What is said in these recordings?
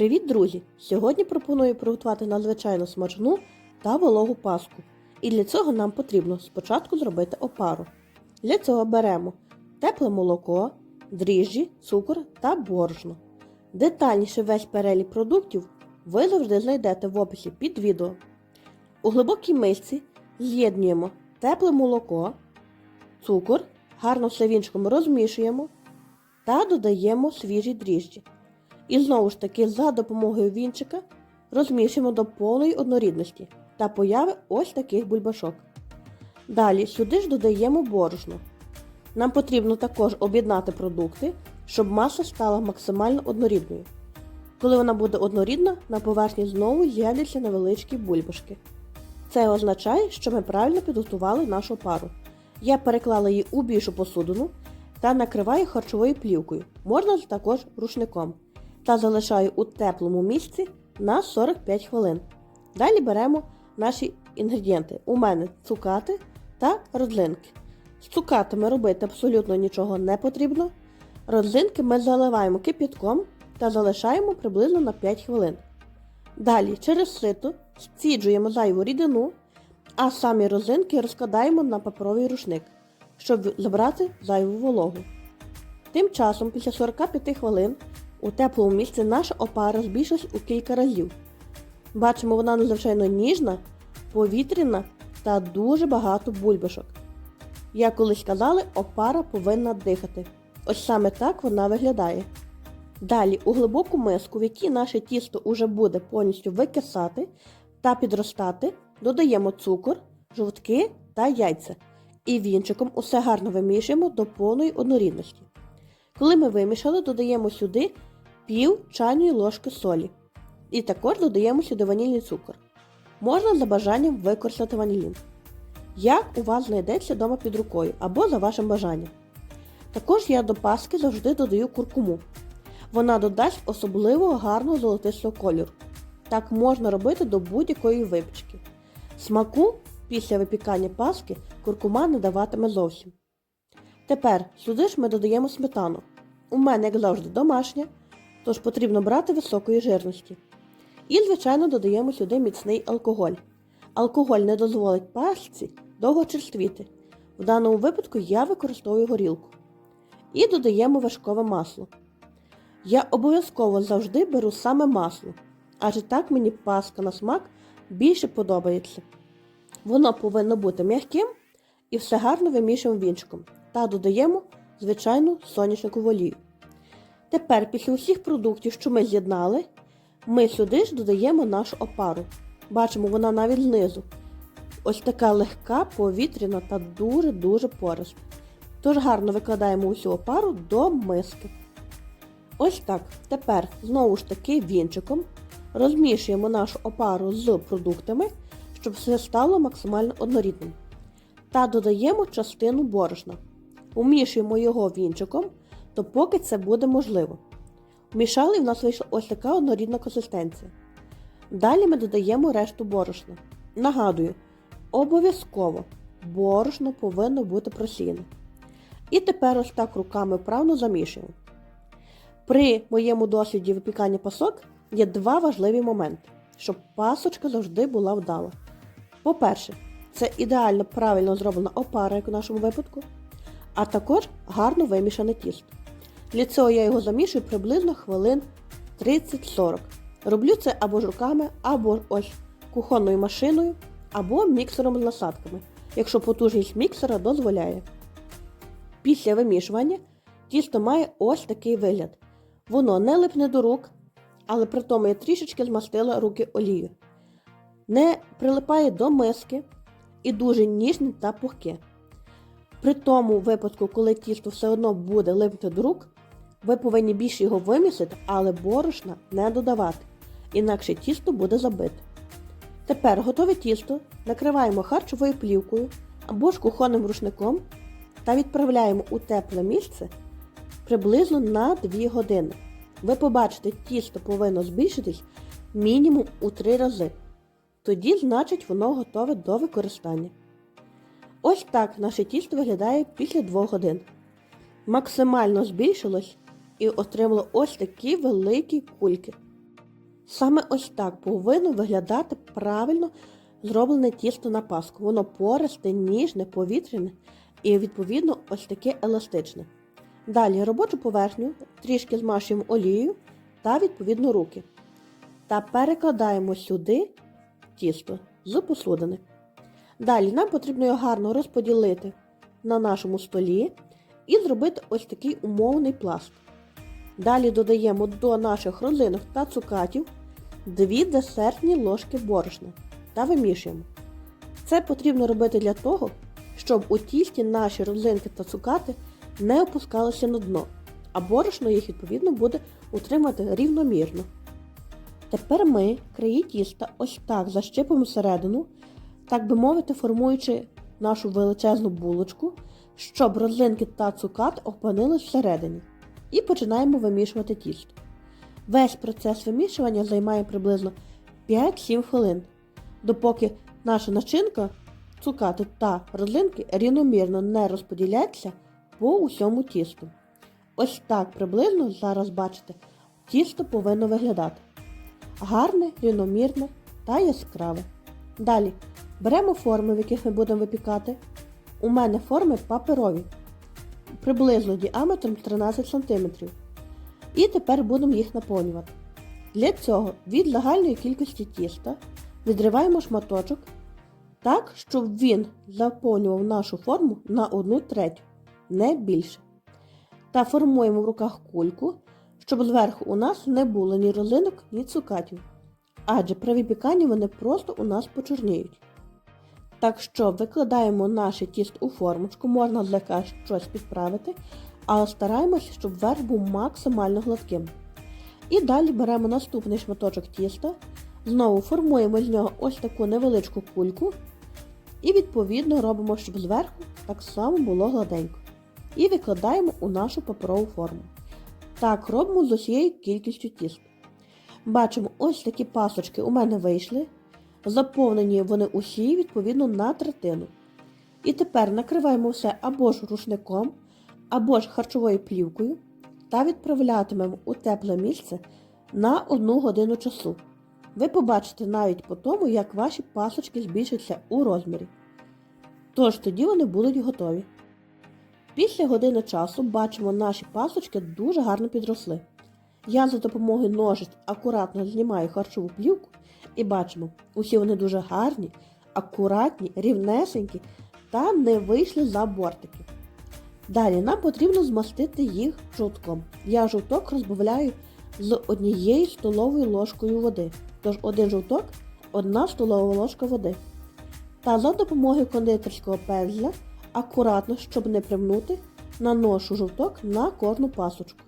Привіт, друзі! Сьогодні пропоную приготувати надзвичайно смачну та вологу паску. І для цього нам потрібно спочатку зробити опару. Для цього беремо тепле молоко, дріжджі, цукор та борошно. Детальніше весь перелік продуктів ви завжди знайдете в описі під відео. У глибокій мисці з'єднуємо тепле молоко, цукор, гарно все вінчиком розмішуємо та додаємо свіжі дріжджі. І знову ж таки за допомогою вінчика розмішуємо до повної однорідності та появи ось таких бульбашок. Далі сюди ж додаємо борошно. Нам потрібно також об'єднати продукти, щоб маса стала максимально однорідною. Коли вона буде однорідна, на поверхні знову з'являться невеличкі бульбашки. Це означає, що ми правильно підготували нашу пару. Я переклала її у більшу посудину та накриваю харчовою плівкою, можна також рушником, та залишаю у теплому місці на 45 хвилин. Далі беремо наші інгредієнти. У мене цукати та родлинки. З цукатами робити абсолютно нічого не потрібно. Родлинки ми заливаємо кипятком та залишаємо приблизно на 5 хвилин. Далі через сито стіджуємо зайву рідину, а самі розинки розкладаємо на паперовий рушник, щоб забрати зайву вологу. Тим часом, після 45 хвилин, у теплому місці наша опара збільшилась у кілька разів. Бачимо, вона надзвичайно ніжна, повітряна та дуже багато бульбашок. Як колись казали, опара повинна дихати. Ось саме так вона виглядає. Далі у глибоку миску, в якій наше тісто уже буде повністю викисати та підростати, додаємо цукор, жовтки та яйця. І вінчиком усе гарно вимішуємо до повної однорідності. Коли ми вимішали, додаємо сюди пів чайної ложки солі. І також додаємо сюди ванільний цукор. Можна за бажанням використати ванілін. Як у вас знайдеться вдома під рукою або за вашим бажанням. Також я до паски завжди додаю куркуму. Вона додасть особливо гарного золотистого кольору. Так можна робити до будь-якої випічки. Смаку після випікання паски куркума не даватиме зовсім. Тепер сюди ж ми додаємо сметану. У мене, як завжди, домашня, тож потрібно брати високої жирності. І, звичайно, додаємо сюди міцний алкоголь. Алкоголь не дозволить пасці довго черствіти. В даному випадку я використовую горілку. І додаємо вершкове масло. Я обов'язково завжди беру саме масло, адже так мені паска на смак більше подобається. Воно повинно бути м'яким і все гарно вимішуємо вінчиком та додаємо звичайну соняшникову олію. Тепер, після усіх продуктів, що ми з'єднали, ми сюди ж додаємо нашу опару. Бачимо, вона навіть знизу. Ось така легка, повітряна та дуже-дуже пориста. Тож гарно викладаємо усю опару до миски. Ось так. Тепер знову ж таки вінчиком розмішуємо нашу опару з продуктами, щоб все стало максимально однорідним. Та додаємо частину борошна. Умішуємо його вінчиком, то поки це буде можливо. Вмішали і в нас вийшла ось така однорідна консистенція. Далі ми додаємо решту борошна. Нагадую, обов'язково борошно повинно бути просіяне. І тепер ось так руками вправно замішуємо. При моєму досвіді випікання пасок є два важливі моменти, щоб пасочка завжди була вдала. По-перше, це ідеально правильно зроблена опара, як у нашому випадку, а також гарно вимішане тісто. Для цього я його замішую приблизно хвилин 30-40. Роблю це або ж руками, або ось кухонною машиною, або міксером з насадками, якщо потужність міксера дозволяє. Після вимішування тісто має ось такий вигляд. Воно не липне до рук, але при тому я трішечки змастила руки олією. Не прилипає до миски і дуже ніжне та пухке. При тому випадку, коли тісто все одно буде липнути до рук, ви повинні більше його вимісити, але борошна не додавати, інакше тісто буде забите. Тепер готове тісто накриваємо харчовою плівкою або ж кухонним рушником та відправляємо у тепле місце приблизно на 2 години. Ви побачите, тісто повинно збільшитись мінімум у 3 рази. Тоді, значить, воно готове до використання. Ось так наше тісто виглядає після 2 годин. Максимально збільшилось і отримало ось такі великі кульки. Саме ось так повинно виглядати правильно зроблене тісто на паску. Воно пористе, ніжне, повітряне і, відповідно, ось таке еластичне. Далі робочу поверхню трішки змащуємо олією та, відповідно, руки. Та перекладаємо сюди тісто з посудини. Далі нам потрібно його гарно розподілити на нашому столі і зробити ось такий умовний пласт. Далі додаємо до наших родзинок та цукатів 2 десертні ложки борошна та вимішуємо. Це потрібно робити для того, щоб у тісті наші родзинки та цукати не опускалися на дно, а борошно їх відповідно буде утримати рівномірно. Тепер ми краї тіста ось так защипимо всередину, так би мовити, формуючи нашу величезну булочку, щоб родзинки та цукат опинились всередині. І починаємо вимішувати тісто. Весь процес вимішування займає приблизно 5-7 хвилин, допоки наша начинка, цукати та родзинки рівномірно не розподіляться по усьому тісту. Ось так приблизно зараз бачите, тісто повинно виглядати. Гарне, рівномірне та яскраве. Далі беремо форми, в яких ми будемо випікати. У мене форми паперові, приблизно діаметром 13 см. І тепер будемо їх наповнювати. Для цього від загальної кількості тіста відриваємо шматочок так, щоб він заповнював нашу форму на 1 третю, не більше. Та формуємо в руках кульку, щоб зверху у нас не було ні розинок, ні цукатів. Адже при випіканні вони просто у нас почорніють. Так що викладаємо наше тісто у формочку, можна злегка щось підправити, але стараємося, щоб верх був максимально гладким. І далі беремо наступний шматочок тіста, знову формуємо з нього ось таку невеличку кульку і відповідно робимо, щоб зверху так само було гладенько. І викладаємо у нашу паперову форму. Так робимо з усією кількістю тіста. Бачимо, ось такі пасочки у мене вийшли. Заповнені вони усі, відповідно, на третину. І тепер накриваємо все або ж рушником, або ж харчовою плівкою та відправлятимемо у тепле місце на 1 годину часу. Ви побачите навіть по тому, як ваші пасочки збільшаться у розмірі. Тож тоді вони будуть готові. Після години часу бачимо, наші пасочки дуже гарно підросли. Я за допомогою ножиць акуратно знімаю харчову плівку і бачимо, усі вони дуже гарні, акуратні, рівнесенькі та не вийшли за бортики. Далі нам потрібно змастити їх жовтком. Я жовток розбавляю з однією столовою ложкою води. Тож один жовток, одна столова ложка води. Та за допомогою кондитерського пензля акуратно, щоб не примнути, наношу жовток на кожну пасочку.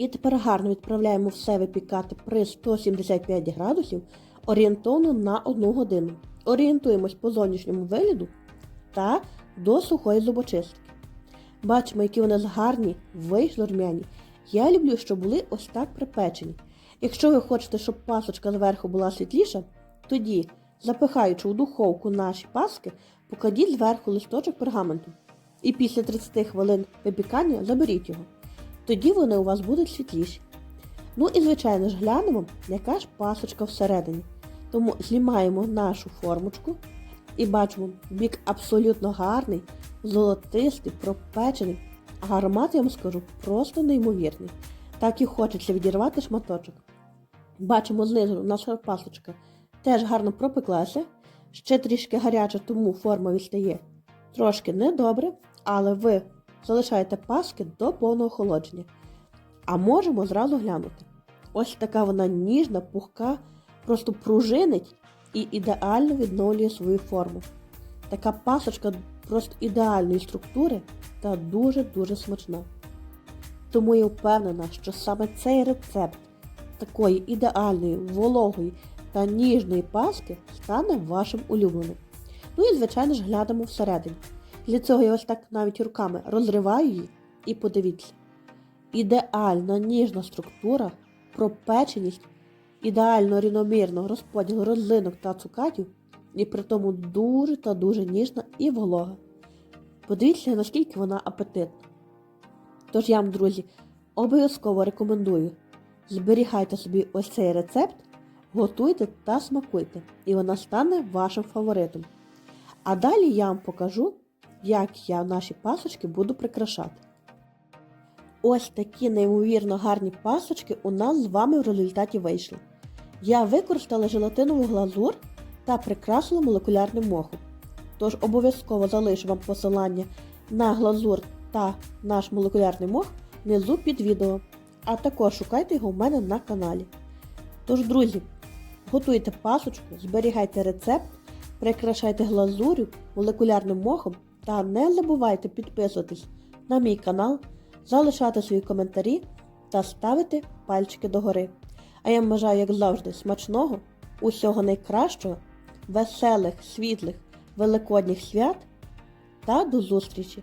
І тепер гарно відправляємо все випікати при 175 градусів орієнтовно на 1 годину. Орієнтуємось по зовнішньому вигляду та до сухої зубочистки. Бачимо, які вони гарні, вийшли рум'яні. Я люблю, щоб були ось так припечені. Якщо ви хочете, щоб пасочка зверху була світліша, тоді, запихаючи у духовку наші паски, покладіть зверху листочок пергаменту. І після 30 хвилин випікання заберіть його. Тоді вони у вас будуть світліші. Ну і, звичайно ж, глянемо, яка ж пасочка всередині. Тому знімаємо нашу формочку і бачимо, бік абсолютно гарний, золотистий, пропечений, а аромат, я вам скажу, просто неймовірний. Так і хочеться відірвати шматочок. Бачимо знизу наша пасочка теж гарно пропеклася, ще трішки гаряча, тому форма відстає трошки недобре, але ви залишаєте паски до повного охолодження. А можемо зразу глянути. Ось така вона ніжна, пухка, просто пружинить і ідеально відновлює свою форму. Така пасочка просто ідеальної структури та дуже-дуже смачна. Тому я впевнена, що саме цей рецепт такої ідеальної, вологої та ніжної паски стане вашим улюбленим. Ну і, звичайно ж, глянемо всередині. Для цього я ось так навіть руками розриваю її і подивіться. Ідеальна ніжна структура, пропеченість, ідеально рівномірно розподіл розлинок та цукатів, і при тому дуже та дуже ніжна і волога. Подивіться, наскільки вона апетитна. Тож я вам, друзі, обов'язково рекомендую Зберігайте собі ось цей рецепт, готуйте та смакуйте, і вона стане вашим фаворитом. А далі я вам покажу, як я наші пасочки буду прикрашати. Ось такі неймовірно гарні пасочки у нас з вами в результаті вийшли. Я використала желатинову глазур та прикрасила молекулярним мохом. Тож обов'язково залишу вам посилання на глазур та наш молекулярний мох внизу під відео. А також шукайте його в мене на каналі. Тож, друзі, готуйте пасочку, зберігайте рецепт, прикрашайте глазурю молекулярним мохом та не забувайте підписуватись на мій канал, залишати свої коментарі та ставити пальчики догори. А я бажаю, як завжди, смачного, усього найкращого, веселих, світлих, великодніх свят та до зустрічі!